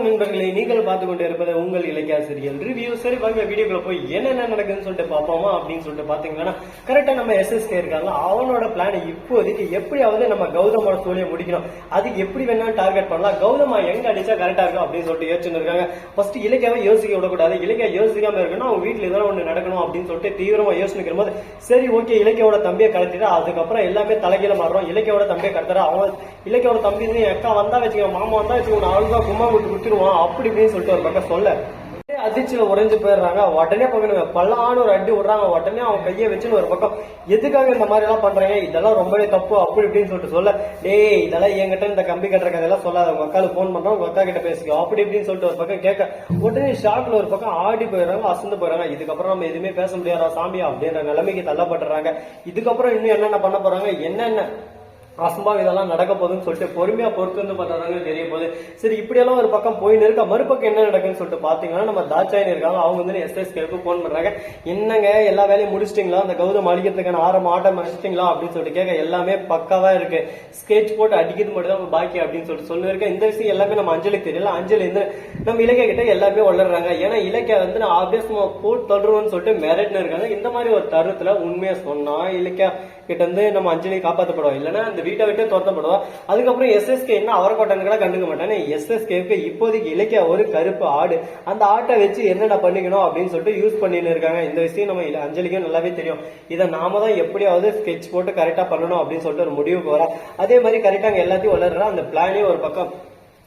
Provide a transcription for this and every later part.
வணக்கம் நண்பர்களே நீங்கள் பார்த்து கொண்டு இருப்பது உங்கள் இலக்கியாசிரியர் ரிவ்யூ. சரி வாங்க வீடியோக்குள்ள போய் என்னென்ன நடக்குதுன்னு சொல்லிட்டு பார்ப்போமா அப்படின்னு சொல்லிட்டு பாத்தீங்கன்னா கரெக்டா நம்ம எஸ்எஸ்கே இருக்காங்க அவனோட பிளான் இப்போதைக்கு எப்படியாவது நம்ம கௌதமோட சூழிய முடிக்கணும். அதுக்கு எப்படி வேணாலும் டார்கெட் பண்ணலாம். கௌதமா எங்க அடிச்சா கரெக்டா இருக்கும் அப்படின்னு சொல்லிட்டு யோசிச்சுட்டு இருக்காங்க ஃபர்ஸ்ட் இலக்கியாவை யோசிக்க விடக்கூடாது. இலக்கியா யோசிக்காம இருக்கணும். அவங்க வீட்டுல ஏதாவது ஒண்ணு நடக்கணும் அப்படின்னு சொல்லிட்டு தீவிரமா யோசிக்கிற போது சரி ஓகே இலக்கியோட தம்பியை கலத்திட்டு அதுக்கப்புறம் எல்லாமே தலைகீழ மாறுறோம். இலக்கியோட தம்பியை கடத்துறா. அவன் இலக்கியோட தம்பி என் அக்கா வந்தா வச்சுக்கோ மாமா வந்தா வச்சுக்கோ நான் அழுதா கும்மா விட்டு விட்டுருவான் அப்படி இப்படின்னு சொல்லிட்டு ஒரு பக்கம் சொல்ல. அதிர்ச்சியில உறைஞ்சு போயிடுறாங்க. உடனே பக்கணுங்க பல்லான ஒரு அடி விடுறாங்க. உடனே அவன் கையை வச்சுன்னு ஒரு பக்கம் எதுக்காக இந்த மாதிரி எல்லாம் பண்றாங்க? இதெல்லாம் ரொம்பவே தப்பு அப்படி இப்படின்னு சொல்லிட்டு சொல்ல. டேய் இதெல்லாம் என்கிட்ட இந்த கம்பி கட்டுற கதையெல்லாம் சொல்லாத. உங்க அக்காளுக்கு போன் பண்றோம் உங்க அக்கா கிட்ட பேசிக்கோ. அப்படி இப்படின்னு சொல்லிட்டு ஒரு பக்கம் கேட்க உடனே ஷாக்ல ஒரு பக்கம் ஆடி போயிடுறாங்க அசந்து போயிடுறாங்க. இதுக்கப்புறம் நம்ம எதுவுமே பேச முடியாதா சாமியா அப்படின்ற நிலைமைக்கு தள்ளப்பட்டுறாங்க. இதுக்கப்புறம் இன்னும் என்னென்ன பண்ண போறாங்க? என்னென்ன அசம்பாவிதம் இதெல்லாம் நடக்க போகுதுன்னு சொல்லிட்டு பொறுமையா பொறுத்து வந்து பண்றாங்க தெரிய போகுது. சரி இப்படியெல்லாம் ஒரு பக்கம் போயின்னு இருக்க? மறுபக்கம் என்ன நடக்குன்னு சொல்லிட்டு பாத்தீங்கன்னா நம்ம தாட்சாயின் இருக்காங்க. அவங்க வந்து எஸ்எஸ்கேக்கு போன் பண்றாங்க. என்னங்க எல்லா வேலையும் முடிச்சிட்டீங்களா? அந்த கௌதம் அடிக்கிறதுக்கான ஆரம்ப ஆட்டம் அடிச்சிட்டீங்களா அப்படின்னு சொல்லிட்டு கேட்க எல்லாமே பக்காவா இருக்கு. ஸ்கெட்ச் போட்டு அடிக்கிறது மட்டும் தான் பாக்கி அப்படின்னு சொல்லிட்டு சொல்லிருக்கேன் இந்த விஷயம் எல்லாமே நம்ம அஞ்சலிக்கு தெரியல. அஞ்சலி வந்து நம்ம இலக்கிய கிட்ட எல்லாமே வளர்றாங்க. ஏன்னா இலக்கிய வந்து நான் ஆப்வியஸ் போட்டு தொடருவோம்னு சொல்லிட்டு மிரட்னு இருக்காங்க. இந்த மாதிரி ஒரு தருணத்துல உண்மையா சொன்னா இலக்கிய கிட்ட வந்து நம்ம அஞ்சலி காப்பாற்றப்படுவோம் இல்லைன்னா அந்த வீட்டை விட்டு துரத்தப்படுவா அதுக்கப்புறம் எஸ்எஸ்கே என்ன அவரக்கோட்டன் கூட கண்டுக்க மாட்டானே. எஸ்எஸ்கேக்கு இப்போதைக்கு இலக்கிய ஒரு கருப்பு ஆடு. அந்த ஆட்டை வச்சு என்னென்ன பண்ணிக்கணும் அப்படின்னு சொல்லிட்டு யூஸ் பண்ணின்னு இருக்காங்க. இந்த விஷயம் நம்ம அஞ்சலிக்கும் நல்லாவே தெரியும். இதை நாம தான் எப்படியாவது ஸ்கெட்ச் போட்டு கரெக்டா பண்ணணும் அப்படின்னு சொல்லிட்டு ஒரு முடிவுக்கு வரோம் அதே மாதிரி கரெக்டாக எல்லாத்தையும் வளர்றா. அந்த பிளானே ஒரு பக்கம்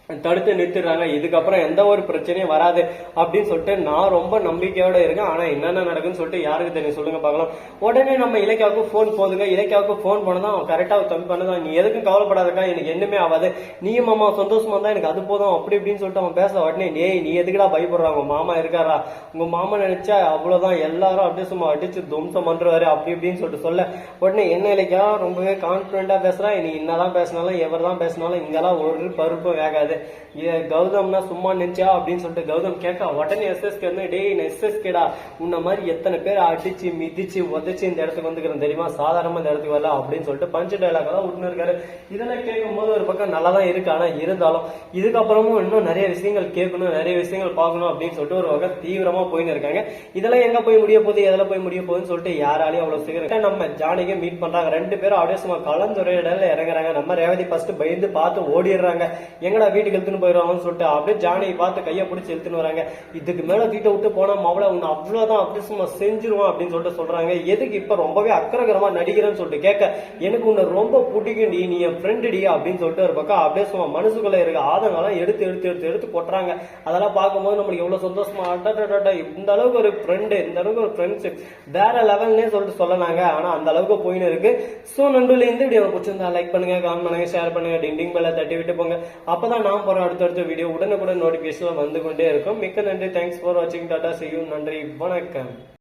தடுத்து நிறுத்திடுறாங்க. இதுக்கப்புறம் எந்த ஒரு பிரச்சனையும் வராது அப்படின்னு சொல்லிட்டு நான் ரொம்ப நம்பிக்கையோட இருக்கேன். ஆனா என்னென்ன நடக்குன்னு சொல்லிட்டு யாருக்கு தெரியும்? சொல்லுங்க பார்க்கலாம். உடனே நம்ம இலக்கியாவுக்கு ஃபோன் போதுங்க. இலக்கியாவுக்கு ஃபோன் பண்ணதான் அவன் கரெக்டா தம்பி பண்ணதான் நீ எதுக்கும் கவலைப்படாதக்கா எனக்கு என்னமே ஆகாது. நீயும் மாமா சந்தோஷமா தான் எனக்கு அது போதும். அப்படி இப்படின்னு சொல்லிட்டு அவன் பேச உடனே டேய் நீ எதுக்குடா பயப்படுறா உங்க மாமா இருக்காரா? உங்க மாமா நினைச்சா அவ்வளவுதான். எல்லாரும் அப்படியே சும்மா அடிச்சு தும்சம் பண்றாரு. அப்படி இப்படின்னு சொல்லிட்டு சொல்ல. உடனே என்ன இலக்கியா ரொம்பவே கான்பிடண்டா பேசுறா. நீ என்னதான் பேசினாலும் எவர் தான் பேசினாலும் இங்கெல்லாம் ஒரு பருப்பு வேகாது. ஏ, கௌதம்னா சும்மா நினைச்சா அப்படின்னு சொல்லிட்டு கௌதம் கேட்க உடனே எஸ்எஸ்கே வந்து டேய் நான் எஸ்எஸ்கேடா உன்ன மாதிரி எத்தனை பேர் அடிச்சு மிதிச்சு உதச்சு இந்த இடத்துக்கு வந்துக்கிறேன் தெரியுமா? சாதாரணமா இந்த இடத்துக்கு வரல அப்படின்னு சொல்லிட்டு பஞ்சு டைலாக் தான் விட்டுன்னு இருக்காரு. இதெல்லாம் கேட்கும் போது ஒரு பக்கம் நல்லா தான் இருக்கு. ஆனா இருந்தாலும் இதுக்கப்புறமும் இன்னும் நிறைய விஷயங்கள் கேட்கணும் நிறைய விஷயங்கள் பார்க்கணும் அப்படின்னு சொல்லிட்டு ஒரு வகை தீவிரமா போயின்னு இருக்காங்க. இதெல்லாம் எங்க போய் முடிய போகுது? எதில் போய் முடிய போகுதுன்னு சொல்லிட்டு யாராலையும் அவ்வளவு சீக்கிரம் நம்ம ஜானிக்கு மீட் பண்றாங்க. ரெண்டு பேரும் அப்படியே சும்மா கலந்துரையிடல இறங்குறாங்க. நம்ம ரேவதி ஃபர்ஸ்ட் பயந்து பார்த்து ஓடிடுறாங்க. எங்கடா வீட்டுக்கு இழுத்துன்னு போயிடுவாங்கன்னு சொல்லிட்டு அப்படியே ஜானையை பார்த்து கையை பிடிச்சி இழுத்துன்னு வராங்க. இதுக்கு மேல தீட்ட விட்டு போனா மவளை உன்னை அவ்வளவுதான் அப்படியே சும்மா செஞ்சிருவான் அப்படின்னு சொல்லிட்டு சொல்றாங்க. எதுக்கு இப்ப ரொம்பவே அக்கரகரமாக நடிக்கிறேன்னு சொல்லிட்டு கேட்க எனக்கு உன்னை ரொம்ப பிடிக்கும்டி நீ என் ஃப்ரெண்டு டி அப்படின்னு சொல்லிட்டு ஒரு பக்கம் அப்படியே சும்மா மனசுக்குள்ள இருக்க ஆதங்கெல்லாம் எடுத்து எடுத்து எடுத்து எடுத்து கொட்டுறாங்க. அதெல்லாம் பார்க்கும்போது நம்மளுக்கு எவ்வளவு சந்தோஷமா அட்டா இந்த அளவுக்கு ஒரு ஃப்ரெண்டு இந்த அளவுக்கு ஒரு ஃப்ரெண்ட்ஷிப் வேற லெவல்னே சொல்லிட்டு சொல்லலாங்க. ஆனா அந்த அளவுக்கு போயின்னு இருக்கு. ஸோ நண்டுல இருந்து வீடியோ பிடிச்சிருந்தா லைக் பண்ணுங்க கமெண்ட் பண்ணுங்க ஷேர் பண்ணுங்க டிண்டிங் பெல்ல தட்டி விட்டு போங்க. அப்பதான் நான் போற அடுத்தடுத்த வீடியோ உடனுக்குடன் நோட்டிஃபிகேஷனில் வந்து கொண்டே இருக்கும். மிக்க நன்றி. தேங்க்ஸ் ஃபார் வாட்சிங் டாடா செய்யும் நன்றி. வணக்கம்.